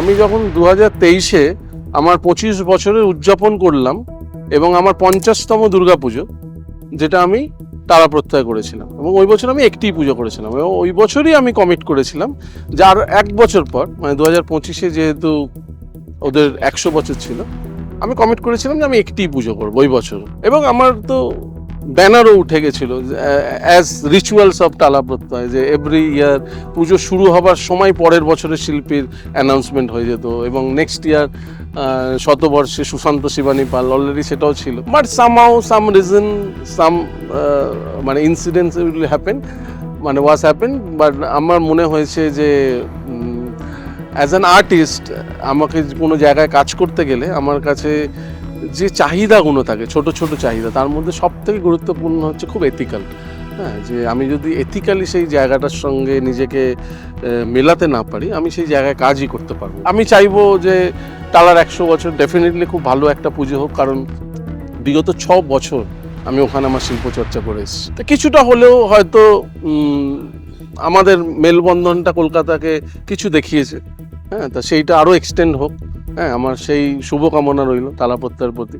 আমি যখন দু তেইশে আমার পঁচিশ বছরের উদযাপন করলাম এবং আমার পঞ্চাশতম দুর্গাপুজো, যেটা আমি তারা প্রত্যয় করেছিলাম এবং ওই বছর আমি একটি পুজো করেছিলাম এবং ওই বছরই আমি কমিট করেছিলাম যে আর এক বছর পর মানে দু হাজার পঁচিশে যেহেতু ওদের একশো বছর ছিল, আমি কমিট করেছিলাম যে আমি একটি পুজো করব ওই বছর। এবং আমার তো ব্যানারও উঠে গেছিল অ্যাজ রিচুয়ালস অফ টালা প্রত্যয় যে এভরি ইয়ার পুজো শুরু হবার সময় পরের বছরের শিল্পীর অ্যানাউন্সমেন্ট হয়ে যেত এবং নেক্সট ইয়ার শতবর্ষে সুশান্ত শিবানী পাল অলরেডি সেটাও ছিল। But somehow some reason some মানে ইনসিডেন্টস উইল হ্যাপেন মানে ওয়াজ হ্যাপেন বাট আমার মনে হয়েছে যে অ্যাজ অ্যান আর্টিস্ট আমাকে কোনো জায়গায় কাজ করতে গেলে আমার কাছে যে চাহিদাগুলো থাকে, ছোট ছোট চাহিদা, তার মধ্যে সব থেকে গুরুত্বপূর্ণ হচ্ছে খুব এথিক্যাল হ্যাঁ যে আমি যদি এথিক্যালি সেই জায়গাটার সঙ্গে নিজেকে মেলাতে না পারি, আমি সেই জায়গায় কাজই করতে পারব। আমি চাইব যে টালার একশো বছর ডেফিনেটলি খুব ভালো একটা পুজো হোক, কারণ বিগত ছ বছর আমি ওখানে আমার শিল্প চর্চা করে এসেছি। তা কিছুটা হলেও হয়তো আমাদের মেলবন্ধনটা কলকাতাকে কিছু দেখিয়েছে। হ্যাঁ তা সেইটা আরও এক্সটেন্ড হোক। হ্যাঁ আমার সেই শুভকামনা রইল তালাপত্তার প্রতি।